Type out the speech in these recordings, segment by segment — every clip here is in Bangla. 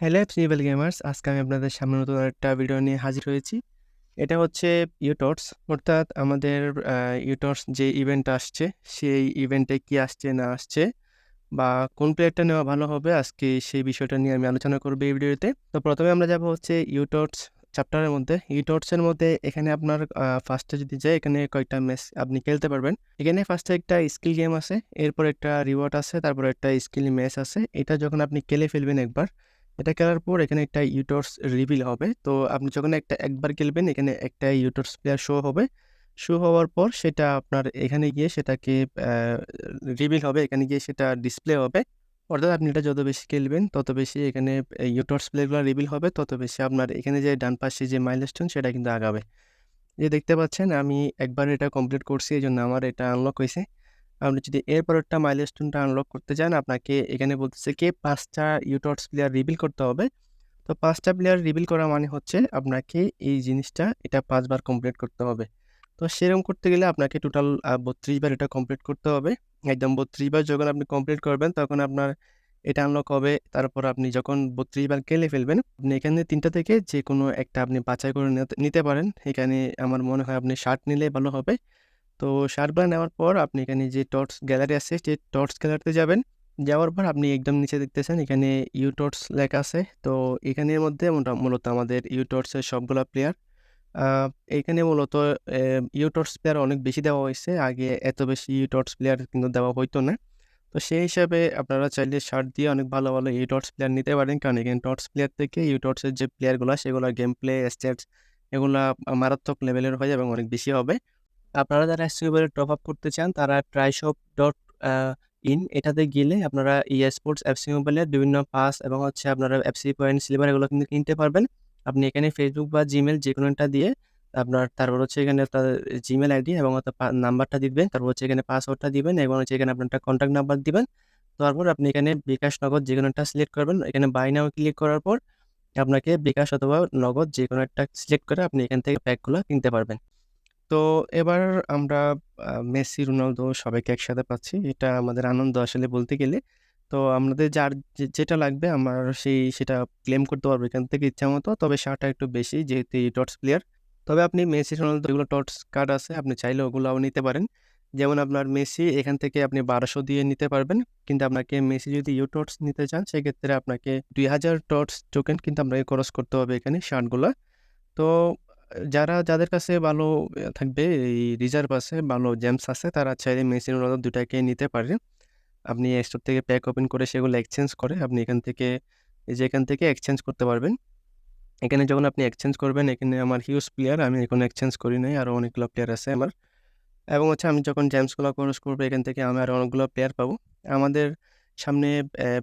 হ্যালো সিভিল গেমার্স আজকে আমি আপনাদের সামনে নতুন একটা ভিডিও নিয়ে হাজির হয়েছি। এটা হচ্ছে ইউটর্স অর্থাৎ আমাদের ইউটর্স যে ইভেন্ট আসছে, সেই ইভেন্টে কি আসছে, না আসছে, বা কোন প্লেয়ারটা নেওয়া ভালো হবে, আজকে সেই বিষয়টা নিয়ে আমি আলোচনা করব এই ভিডিওতে তো। প্রথমে আমরা যাব হচ্ছে ইউটর্স চ্যাপ্টারের মধ্যে ইউটর্সের মধ্যে এখানে আপনার ফার্স্টে যদি যায় এখানে কয়েকটা ম্যাচ আপনি খেলতে পারবেন। এখানে ফার্স্টে একটা স্কিল গেম আছে, এরপর একটা রিওয়ার্ড আছে, তারপর একটা স্কিল ম্যাচ আছে। এটা যখন আপনি খেলে ফেলবেন একবার, এটা খেলার পর এখানে একটা ইউটর্স রিভিল হবে। তো আপনি যখন একটা একবার খেলবেন, এখানে একটা ইউটর্স প্লেয়ার শো হবে। শো হওয়ার পর সেটা আপনার এখানে গিয়ে সেটাকে রিভিল হবে, এখানে গিয়ে সেটা ডিসপ্লে হবে। অর্থাৎ আপনি এটা যত বেশি খেলবেন, তত বেশি এখানে ইউটর্স প্লেয়ারগুলো রিভিল হবে, তত বেশি আপনার এখানে যে ডান পাশে যে মাইলস্টোন সেটা কিন্তু আগাবে। যে দেখতে পাচ্ছেন, আমি একবার এটা কমপ্লিট করছি এই জন্য আমার এটা আনলক হয়েছে। আপনি যদি এরপর একটা মাইলস্টোনটা আনলক করতে চান, আপনাকে এখানে বলতেছে কি, পাঁচটা ইউটর্স প্লেয়ার রিভিল করতে হবে। তো পাঁচটা প্লেয়ার রিভিল করা মানে হচ্ছে, আপনাকে এই জিনিসটা এটা পাঁচবার কমপ্লিট করতে হবে। তো সেরকম করতে গেলে আপনাকে টোটাল বত্রিশ বার এটা কমপ্লিট করতে হবে। একদম বত্রিশ বার যখন আপনি কমপ্লিট করবেন, তখন আপনার এটা আনলক হবে। তারপর আপনি যখন বত্রিশ বার খেলে ফেলবেন, আপনি এখানে তিনটা থেকে যে কোনো একটা আপনি বাছাই করে নিতে- পারেন। এখানে আমার মনে হয় আপনি শার্ট নিলে ভালো হবে। তো শার্টগুলো নেওয়ার পর আপনি এখানে যে টর্চ গ্যালারি আছে সেই টর্চ গ্যালারিতে যাবেন। যাওয়ার পর আপনি একদম নিচে দেখতেছেন, এখানে ইউটর্স লেখা আছে। তো এখানের মধ্যে মূলত আমাদের ইউটর্সের সবগুলো প্লেয়ার এখানে মূলত ইউটর্স প্লেয়ার অনেক বেশি দেওয়া হয়েছে। আগে এত বেশি ইউটর্স প্লেয়ার কিন্তু দেওয়া হইতো না। তো সেই হিসাবে আপনারা চাইলে শার্ট দিয়ে অনেক ভালো ভালো ইউটর্স প্লেয়ার নিতে পারেন। কারণ এখানে টর্চ প্লেয়ার থেকে ইউটর্সের যে প্লেয়ারগুলো সেগুলো গেম প্লে স্টেটস এগুলা মারাত্মক লেভেলের হয় এবং অনেক বেশি হবে। আপনারা যারা এসটিউবের টপ আপ করতে চান, তারা ট্রাইশপ ডট ইন এটাতে গেলে আপনারা ই স্পোর্টস অ্যাপসি মোবাইলের বিভিন্ন পাস এবং হচ্ছে আপনারা অ্যাপসি পয়েন্ট সিলভার এগুলো কিন্তু কিনতে পারবেন। আপনি এখানে ফেসবুক বা জিমেল যে কোনো একটা দিয়ে আপনার তারপর হচ্ছে এখানে তার জিমেল আইডি এবং নাম্বারটা দিবেন, তারপর হচ্ছে এখানে পাসওয়ার্ডটা দিবেন এবং হচ্ছে এখানে আপনার একটা কন্ট্যাক্ট নাম্বার দিবেন। তারপর আপনি এখানে বিকাশ নগদ যে কোনো একটা সিলেক্ট করবেন। এখানে বাই নাও ক্লিক করার পর আপনাকে বিকাশ অথবা নগদ যে কোনো একটা সিলেক্ট করে আপনি এখান থেকে প্যাকগুলো কিনতে পারবেন। তো এবার আমরা মেসি, রোনালদো সবাইকে একসাথে পাচ্ছি। এটা আমাদের আনন্দ আসলে বলতে গেলে। তো আমাদের যার যেটা লাগবে আমার সেই, সেটা ক্লেম করতে পারব এখান থেকে ইচ্ছা মতো। তবে শার্টটা একটু বেশি যেহেতু টর্চ প্লেয়ার তবে আপনি মেসি রোনালদো এগুলো টর্চ কার্ড আছে, আপনি চাইলে ওগুলোও নিতে পারেন। যেমন আপনার মেসি, এখান থেকে আপনি বারোশো দিয়ে নিতে পারবেন। কিন্তু আপনাকে মেসি যদি ইউ টর্চ নিতে চান, সেক্ষেত্রে আপনাকে দুই হাজার টর্চ টোকেন কিন্তু আপনাকে খরচ করতে হবে এখানে শার্টগুলো তো যারা, যাদের কাছে ভালো থাকবে, এই রিজার্ভ আছে, ভালো জেমস আছে, তারা চাইলে মেসি রোনালদো দুটাকে নিতে পারে আপনি স্টোর থেকে প্যাক ওপেন করে সেগুলো এক্সচেঞ্জ করে আপনি এখান থেকে যে এখান থেকে এক্সচেঞ্জ করতে পারবেন। এখানে যখন আপনি এক্সচেঞ্জ করবেন, এখানে আমার হিউজ প্লেয়ার আমি এখন এক্সচেঞ্জ করি নাই আরও অনেকগুলো প্লেয়ার আছে আমার। এবং হচ্ছে আমি যখন জেমসগুলো খরচ করব, এখান থেকে আমি আরও অনেকগুলো প্লেয়ার পাবো। আমাদের সামনে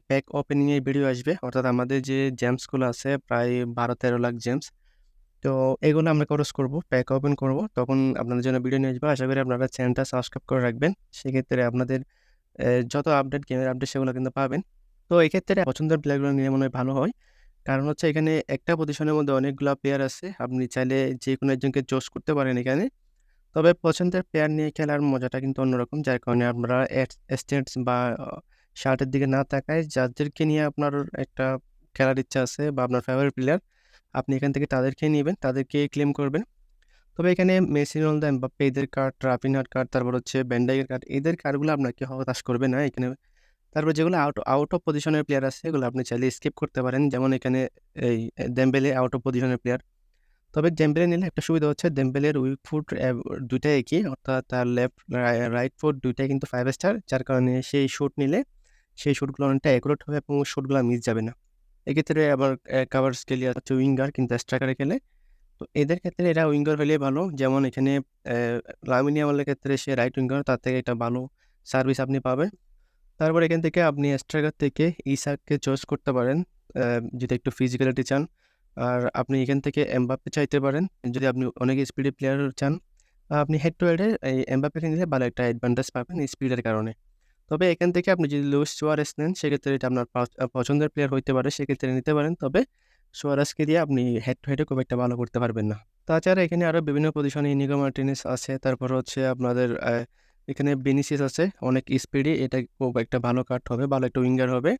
প্যাক ওপেনিংয়ের ভিডিও আসবে, অর্থাৎ আমাদের যে জেমসগুলো আছে, প্রায় বারো তেরো লাখ জেমস তো এগুলো আমরা খরচ করব প্যাক ওপেন করব, তখন আপনাদের জন্য ভিডিও নিয়ে আসব। আশা করি আপনারা চ্যানেলটা সাবস্ক্রাইব করে রাখবেন। সেক্ষেত্রে আপনাদের যত আপডেট গেমের আপডেট সেগুলো কিন্তু পাবেন। তো এক্ষেত্রে পছন্দের প্লেয়ারগুলো নিয়ে মনে হয় ভালো হয়। কারণ হচ্ছে এখানে একটা পজিশনের মধ্যে অনেকগুলো প্লেয়ার আছে। আপনি চাইলে যে কোনো একজনকে চুজ করতে পারেন এখানে। তবে পছন্দের প্লেয়ার নিয়ে খেলার মজাটা কিন্তু অন্যরকম। যার কারণে আপনারা স্টেটস বা শার্টের দিকে না তাকায় যাদেরকে নিয়ে আপনার একটা খেলার ইচ্ছা আছে বা আপনার ফেভারিট প্লেয়ার আপনি এখান থেকে তাদেরকে নেবেন। তাদেরকে ক্লেম করবেন। তবে এখানে মেসি, রোনালদো, এমবাপ্পে, এদের কার্ড রাফিনহার কার্ড তারপর হচ্ছে ব্যান্ডাইয়ের কার্ড এদের কার্ডগুলো আপনাকে হতাশ করবে না এখানে। তারপর যেগুলো আউট আউট অফ পজিশনের প্লেয়ার আছে, এগুলো আপনি চাইলে স্কিপ করতে পারেন। যেমন এখানে এই ডেম্বেলে আউট অফ পজিশনের প্লেয়ার তবে ডেম্বেলে নিলে একটা সুবিধা হচ্ছে ডেম্বেলের উইক ফুট দুইটাই একই, অর্থাৎ তার লেফট রাইট ফুট দুইটাই কিন্তু ফাইভ স্টার যার কারণে সেই শুট নিলে সেই শুটগুলো অনেকটা অ্যাকুরেট হবে এবং শুটগুলো মিস যাবে না। এক্ষেত্রে আবার কাভার স্কেলি হচ্ছে উইঙ্গার কিন্তু স্ট্রাইকারের খেলে। এদের ক্ষেত্রে এরা উইঙ্গার হলে ভালো। যেমন এখানে লামিনী ক্ষেত্রে সে রাইট উইঙ্গার, তার থেকে একটা ভালো সার্ভিস আপনি পাবেন। তারপর এখান থেকে আপনি স্ট্রাইকার থেকে ইসাককে চয়েস করতে পারেন যদি একটু ফিজিক্যালিটি চান। আর আপনি এখান থেকে এমবাপ্পে চাইতে পারেন, যদি আপনি অনেক স্পিডি প্লেয়ার চান। আপনি হেড টু হেডে এই এমবাপ্পেকে নিলে ভালো একটা অ্যাডভান্টেজ পাবেন স্পিডের কারণে। তবে এখান থেকে আপনি যদি লুইস সুয়ারেস নেন, সেক্ষেত্রে এটা আপনার পছন্দের প্লেয়ার হইতে পারে, সেক্ষেত্রে নিতে পারেন। তবে সুয়ারেসকে দিয়ে আপনি হেড টু হেডে খুব একটা ভালো করতে পারবেন না। তাছাড়া এখানে আরও বিভিন্ন পজিশনে ইনিগো মার্টিনেস আছে, তারপর হচ্ছে আপনাদের এখানে বেনিসিয়াস আছে, অনেক স্পিডি এটা খুব একটা ভালো কাট হবে, ভালো একটা উইঙ্গার হবে।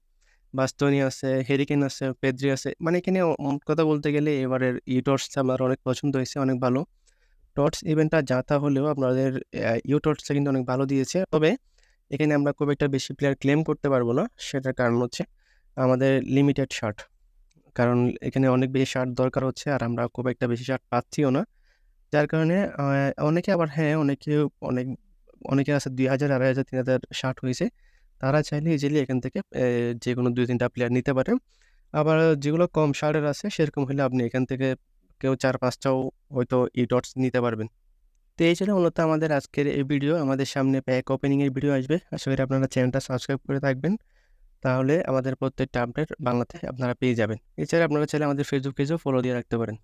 বাস্তনি আছে হেরিকেন আছে পেদ্রি আছে মানে এখানে কথা বলতে গেলে এবারের ইউটর্সটা আমার অনেক পছন্দ হয়েছে, অনেক ভালো। টর্চ ইভেন্টটা যাতা হলেও আপনাদের ইউটর্সটা কিন্তু অনেক ভালো দিয়েছে, তবে এখানে আমরা খুব একটা বেশি প্লেয়ার ক্লেম করতে পারব না, সেটার কারণ হচ্ছে আমাদের লিমিটেড শার্ট কারণ এখানে অনেক বেশি শার্ট দরকার হচ্ছে আর আমরা খুব একটা বেশি শার্ট পাচ্ছিও না। যার কারণে অনেকে আবার হ্যাঁ অনেকে, অনেক, অনেকে আছে দুই হাজার, আড়াই হাজার, তিন হাজার শার্ট হয়েছে। তারা চাইলে ইজিলি এখান থেকে যে কোনো দুই, তিনটা প্লেয়ার নিতে পারে আবার যেগুলো কম শার্টের আছে, সেরকম হলে আপনি এখান থেকে কেউ চার, পাঁচটাও হয়তো ই ডটস নিতে পারবেন। তো এই ছিল মূলত আমাদের আজকের এই ভিডিও আমাদের সামনে প্যাক ওপেনিংয়ের ভিডিও আসবে। আশা করি আপনারা চ্যানেলটা সাবস্ক্রাইব করে থাকবেন। তাহলে আমাদের প্রত্যেকটা আপডেট বাংলাতে আপনারা পেয়ে যাবেন। এছাড়া আপনারা চাইলে আমাদের ফেসবুক পেজও ফলো দিয়ে রাখতে পারেন।